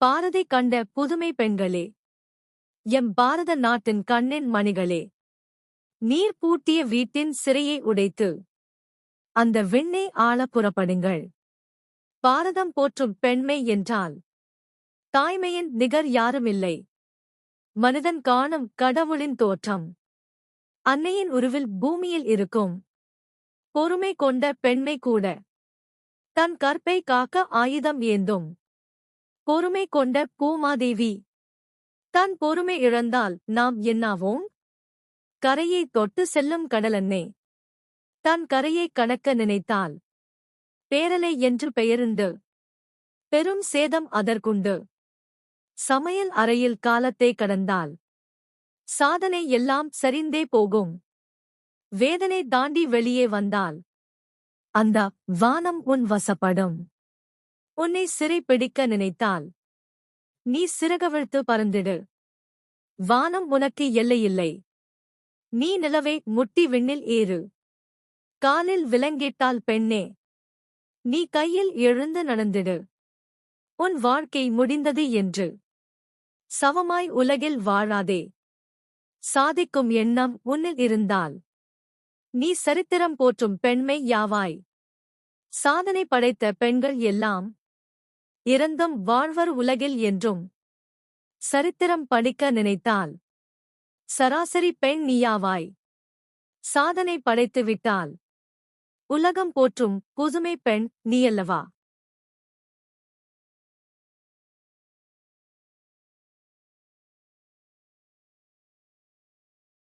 பாரதி கண்ட புதுமை பெண்களே எம் பாரத நாட்டின் கண்ணின் மணிகளே நீர் பூட்டிய வீட்டின் சிறையை உடைத்து அந்த விண்ணை ஆள புறப்படுங்கள். பாரதம் போற்றும் பெண்மை என்றால் தாய்மையின் நிகர் யாருமில்லை. மனிதன் காணும் கடவுளின் தோற்றம் அன்னையின் உருவில் பூமியில் இருக்கும் பொறுமை கொண்ட பெண்மை கூட தன் கற்பை காக்க ஆயுதம் ஏந்தும். பொறுமை கொண்ட பூமாதேவி. தன் பொறுமை இழந்தால் நாம் என்னாவோம்? கரையை தொட்டு செல்லும் கடலன்னே தன் கரையை கணக்க நினைத்தால். பேரலை என்று பெயருண்டு. பெரும் சேதம் அதற்குண்டு. சமையல் அறையில் காலத்தை கடந்தால். சாதனை எல்லாம் சரிந்தே போகும். வேதனை தாண்டி வெளியே வந்தால். அந்த வானம் உன் வசப்படும். உன்னை சிறைப்பிடிக்க நினைத்தால் நீ சிறகவிழ்த்து பறந்திடு. வானம் உனக்கு எல்லையில்லை. நீ நிலவை முட்டி விண்ணில் ஏறு. காலில் விலங்கிட்டால் பெண்ணே நீ கையில் எழுந்து நடந்திடு. உன் வாழ்க்கை முடிந்தது என்று. சவமாய் உலகில் வாழாதே. சாதிக்கும் எண்ணம் உன்னில் இருந்தால் நீ சரித்திரம் போற்றும் பெண்மை யாவாய். சாதனை படைத்த பெண்கள் எல்லாம் இறந்தும் வாழ்வர் உலகில் என்றும். சரித்திரம் படிக்க நினைத்தால் சராசரி பெண் நீயாவாய். சாதனை படைத்து விட்டால் உலகம் போற்றும் புதுமை பெண் நீயல்லவா?